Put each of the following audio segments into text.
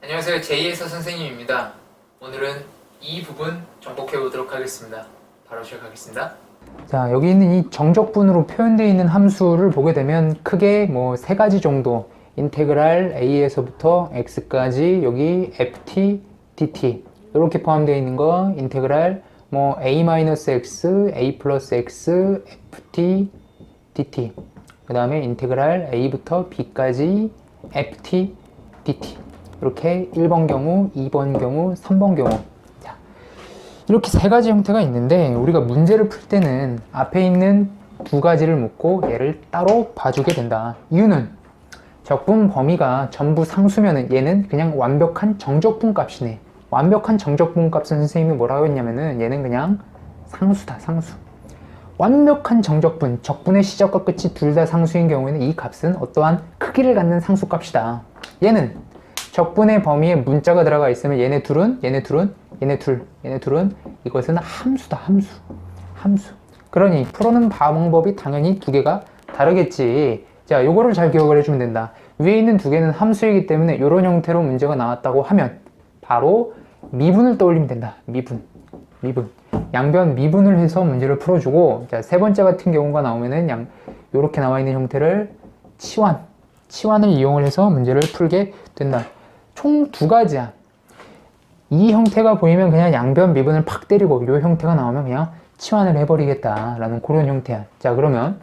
안녕하세요. 제이에서 선생님입니다. 오늘은 이 부분 정복해 보도록 하겠습니다. 바로 시작하겠습니다. 자, 여기 있는 이 정적분으로 표현되어 있는 함수를 보게 되면 크게 뭐 세 가지 정도 인테그랄 a에서부터 x까지 여기 ft, dt 이렇게 포함되어 있는 거 인테그랄 뭐 a-x, a 플러스 x, ft, dt 그 다음에 인테그랄 a부터 b까지 ft, dt 이렇게 1번 경우, 2번 경우, 3번 경우 자, 이렇게 세 가지 형태가 있는데 우리가 문제를 풀 때는 앞에 있는 두 가지를 묻고 얘를 따로 봐주게 된다. 이유는 적분 범위가 전부 상수면은 얘는 그냥 완벽한 정적분 값이네. 완벽한 정적분 값은 선생님이 뭐라고 했냐면은 얘는 그냥 상수다, 상수. 완벽한 정적분, 적분의 시작과 끝이 둘 다 상수인 경우에는 이 값은 어떠한 크기를 갖는 상수 값이다. 얘는 적분의 범위에 문자가 들어가 있으면 얘네 둘은 얘네 둘은 얘네 둘 얘네 둘은 이것은 함수다 함수. 함수. 그러니 풀어는 방법이 당연히 두 개가 다르겠지. 자 요거를 잘 기억을 해주면 된다. 위에 있는 두 개는 함수이기 때문에 이런 형태로 문제가 나왔다고 하면 바로 미분을 떠올리면 된다. 미분. 미분. 양변 미분을 해서 문제를 풀어주고 자 세 번째 같은 경우가 나오면은 양 요렇게 나와 있는 형태를 치환 치환을 이용을 해서 문제를 풀게 된다 총 두 가지야. 이 형태가 보이면 그냥 양변 미분을 팍 때리고 이 형태가 나오면 그냥 치환을 해버리겠다라는 그런 형태야. 자 그러면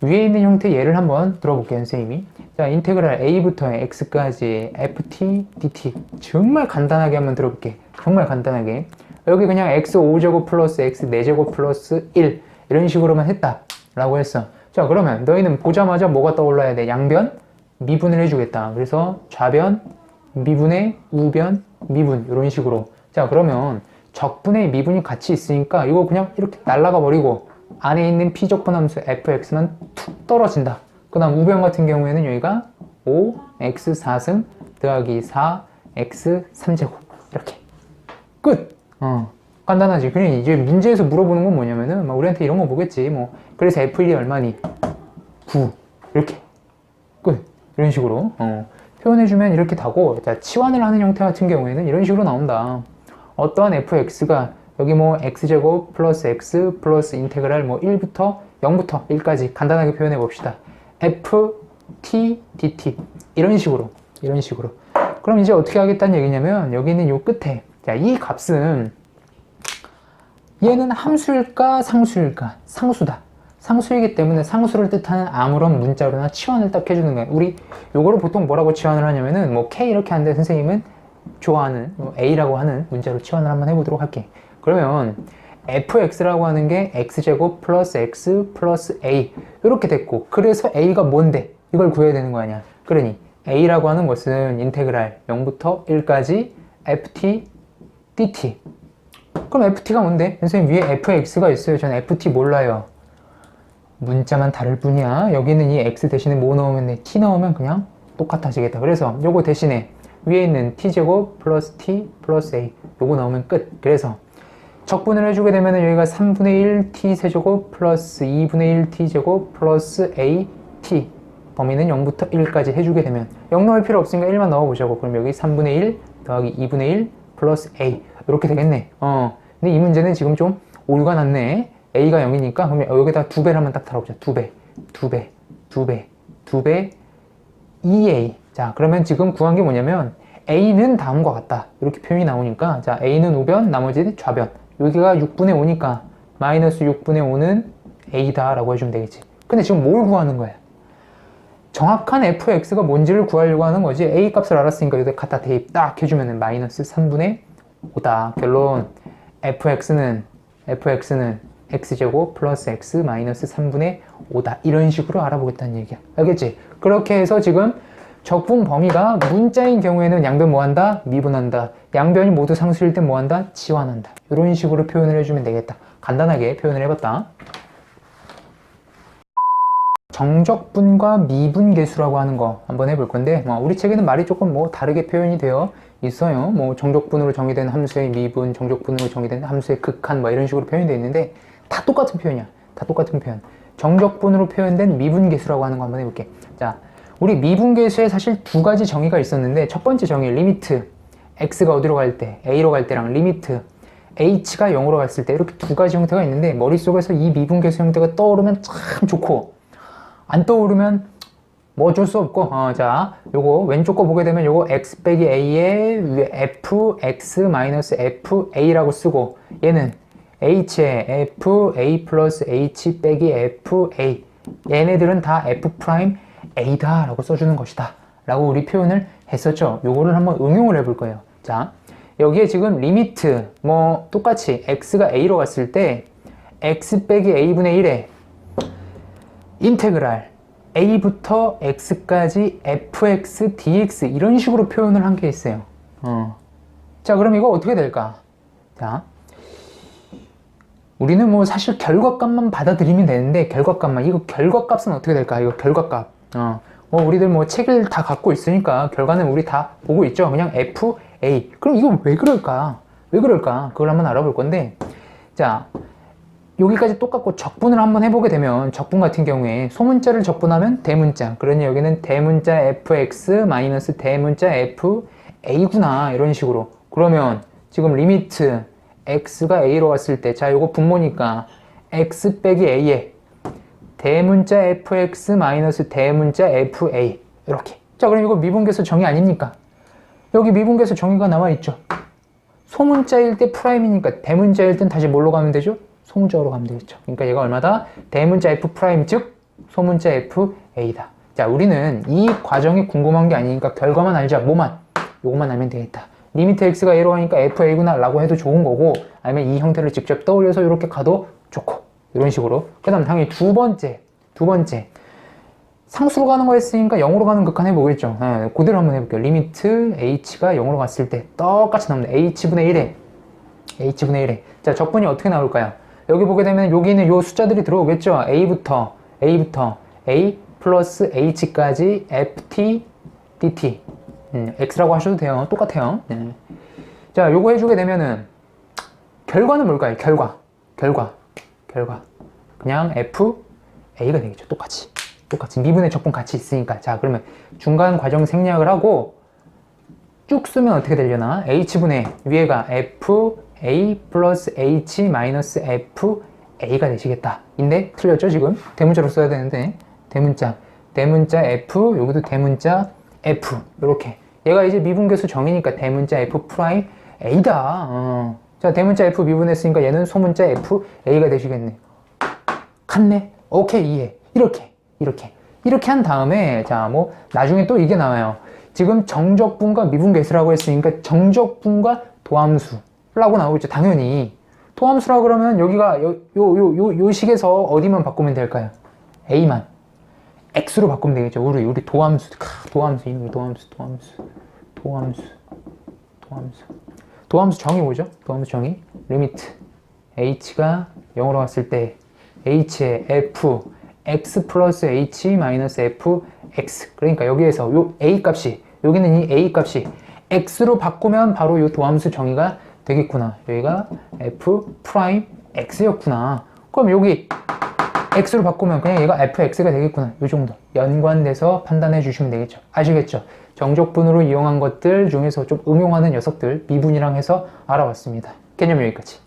위에 있는 형태 예를 한번 들어볼게요 선생님이. 자 인테그랄 a부터 x까지 ft dt 정말 간단하게 한번 들어볼게. 정말 간단하게. 여기 그냥 x 5제곱 플러스 x 4제곱 플러스 1 이런 식으로만 했다 라고 했어. 자 그러면 너희는 보자마자 뭐가 떠올라야 돼? 양변 미분을 해주겠다. 그래서 좌변 미분의 우변, 미분 이런 식으로. 자 그러면 적분의 미분이 같이 있으니까 이거 그냥 이렇게 날라가 버리고 안에 있는 피적분 함수 fx만 툭 떨어진다. 그 다음 우변 같은 경우에는 여기가 5, x 4승 더하기 4, x 3제곱. 이렇게. 끝! 어 간단하지. 그냥 이제 문제에서 물어보는 건 뭐냐면은 막 우리한테 이런 거 보겠지. 뭐 그래서 f1이 얼마니? 9 이렇게. 끝. 이런 식으로. 어. 표현해주면 이렇게 다고 자, 치환을 하는 형태 같은 경우에는 이런 식으로 나온다. 어떠한 fx가 여기 뭐 x제곱 플러스 x 플러스 인테그랄 뭐 1부터 0부터 1까지 간단하게 표현해 봅시다. f t dt 이런 식으로 이런 식으로. 그럼 이제 어떻게 하겠다는 얘기냐면 여기 있는 요 끝에 자, 이 값은 얘는 함수일까 상수일까? 상수다 상수이기 때문에 상수를 뜻하는 아무런 문자로나 치환을 딱 해주는 거예요. 우리 요거를 보통 뭐라고 치환을 하냐면은 뭐 K 이렇게 하는데 선생님은 좋아하는 뭐 A라고 하는 문자로 치환을 한번 해보도록 할게. 그러면 fx라고 하는 게 x제곱 플러스 x 플러스 a 이렇게 됐고 그래서 a가 뭔데 이걸 구해야 되는 거 아니야. 그러니 a라고 하는 것은 인테그랄 0부터 1까지 ft dt 그럼 ft가 뭔데? 선생님 위에 fx가 있어요. 저는 ft 몰라요. 문자만 다를 뿐이야. 여기는 이 x 대신에 뭐 넣으면 돼? t 넣으면 그냥 똑같아지겠다. 그래서 요거 대신에 위에 있는 t제곱 플러스 t 플러스 a 요거 넣으면 끝. 그래서 적분을 해주게 되면 여기가 3분의 1 t 세제곱 플러스 2분의 1 t 제곱 플러스 a t 범위는 0부터 1까지 해주게 되면 0 넣을 필요 없으니까 1만 넣어보자고. 그럼 여기 3분의 1 더하기 2분의 1 플러스 a 이렇게 되겠네. 어. 근데 이 문제는 지금 좀 오류가 났네. A가 0이니까 그러면 여기다 두 배를 한번 딱 달아보자. 두 배, 두 배, 두 배, 두 배, 2a. 자, 그러면 지금 구한 게 뭐냐면 a는 다음과 같다. 이렇게 표현이 나오니까 자, a는 우변, 나머지 좌변. 여기가 6분의 5니까 마이너스 6분의 5는 a다 라고 해주면 되겠지. 근데 지금 뭘 구하는 거야? 정확한 fx가 뭔지를 구하려고 하는 거지. a 값을 알았으니까 여기다 갖다 대입 딱 해주면 마이너스 3분의 5다. 결론 fx는 fx는 x제곱 플러스 x 마이너스 3분의 5다. 이런 식으로 알아보겠다는 얘기야. 알겠지? 그렇게 해서 지금 적분 범위가 문자인 경우에는 양변 뭐한다? 미분한다. 양변이 모두 상수일 땐 뭐한다? 치환한다. 이런 식으로 표현을 해주면 되겠다. 간단하게 표현을 해봤다. 정적분과 미분계수라고 하는 거 한번 해볼 건데 뭐 우리 책에는 말이 조금 뭐 다르게 표현이 되어 있어요. 뭐 정적분으로 정의된 함수의 미분, 정적분으로 정의된 함수의 극한 뭐 이런 식으로 표현이 되어 있는데 다 똑같은 표현이야. 다 똑같은 표현. 정적분으로 표현된 미분계수라고 하는 거 한번 해볼게. 자, 우리 미분계수에 사실 두 가지 정의가 있었는데 첫 번째 정의 리미트 x가 어디로 갈 때, a로 갈 때랑 리미트 h가 0으로 갔을 때 이렇게 두 가지 형태가 있는데 머릿속에서 이 미분계수 형태가 떠오르면 참 좋고 안 떠오르면 뭐 어쩔 수 없고 어, 자 요거 왼쪽 거 보게 되면 요거 x 빼기 a의 f x 마이너스 f a라고 쓰고 얘는 h의 f a 플러스 h 빼기 f a 얘네들은 다 f 프라임 a다 라고 써주는 것이다 라고 우리 표현을 했었죠 요거를 한번 응용을 해볼 거예요 자 여기에 지금 리미트 뭐 똑같이 x가 a로 갔을 때 x 빼기 a분의 1에 인테그랄 a부터 x까지 fx dx 이런 식으로 표현을 한 게 있어요. 어. 자, 그럼 이거 어떻게 될까? 자, 우리는 뭐 사실 결과값만 받아들이면 되는데 결과값만 이거 결과값은 어떻게 될까? 이거 결과값. 어. 뭐 우리들 뭐 책을 다 갖고 있으니까 결과는 우리 다 보고 있죠. 그냥 f a. 그럼 이거 왜 그럴까? 왜 그럴까? 그걸 한번 알아볼 건데. 자, 여기까지 똑같고 적분을 한번 해보게 되면 적분 같은 경우에 소문자를 적분하면 대문자 그러니 여기는 대문자 fx 마이너스 대문자 fa구나 이런 식으로 그러면 지금 리미트 x가 a로 갔을 때 자 요거 분모니까 x 빼기 a에 대문자 fx 마이너스 대문자 fa 이렇게 자 그럼 이거 미분계수 정의 아닙니까 여기 미분계수 정의가 나와 있죠 소문자일 때 프라임이니까 대문자일 땐 다시 뭘로 가면 되죠? 소문자로 가면 되겠죠. 그러니까 얘가 얼마다? 대문자 f 프라임 즉 소문자 f a다. 자, 우리는 이 과정이 궁금한 게 아니니까 결과만 알자. 뭐만? 요것만 알면 되겠다. 리미트 x가 a로 가니까 f a구나 라고 해도 좋은 거고 아니면 이 형태를 직접 떠올려서 이렇게 가도 좋고 이런 식으로 그 다음 당연히 두 번째 두 번째 상수로 가는 거 했으니까 0으로 가는 극한 해보겠죠. 네, 그대로 한번 해볼게요. 리미트 h가 0으로 갔을 때 똑같이 나옵니다. h분의 1에 h분의 1에 자 적분이 어떻게 나올까요? 여기 보게 되면 여기는 요 숫자들이 들어오겠죠. a부터 a부터 a 플러스 h까지 ft dt 음, x라고 하셔도 돼요. 똑같아요. 네. 자 요거 해주게 되면은 결과는 뭘까요? 결과. 결과. 결과. 그냥 f a가 되겠죠. 똑같이. 똑같이. 미분의 적분 같이 있으니까. 자 그러면 중간 과정 생략을 하고 쭉 쓰면 어떻게 되려나? H분의 위에가 f a 플러스 h 마이너스 f a가 되시겠다. 인데 틀렸죠 지금? 대문자로 써야 되는데. 대문자. 대문자 f 여기도 대문자 f. 이렇게 얘가 이제 미분계수 정의니까 대문자 f 프라임 a다. 어. 자 대문자 f 미분했으니까 얘는 소문자 f a가 되시겠네. 같네. 오케이 이해. 이렇게 이렇게. 이렇게 한 다음에 자 뭐 나중에 또 이게 나와요. 지금 정적분과 미분계수라고 했으니까 정적분과 도함수라고 나오겠죠 당연히. 도함수라 그러면 여기가 요 요 요요요 식에서 어디만 바꾸면 될까요? A만 x로 바꾸면 되겠죠. 우리 우리 도함수 크, 도함수 이놈 도함수 도함수 도함수 도함수. 도함수 정의 뭐죠? 도함수 정의 리미트. H가 0으로 갔을 때 h의 f x 플러스 h 마이너스 f x. 그러니까 여기에서 요 a 값이 여기는 이 a 값이 x로 바꾸면 바로 요 도함수 정의가 되겠구나. 여기가 f 프라임 x였구나. 그럼 여기 x로 바꾸면 그냥 얘가 fx가 되겠구나. 요 정도. 연관돼서 판단해 주시면 되겠죠. 아시겠죠? 정적분으로 이용한 것들 중에서 좀 응용하는 녀석들 미분이랑 해서 알아봤습니다. 개념 여기까지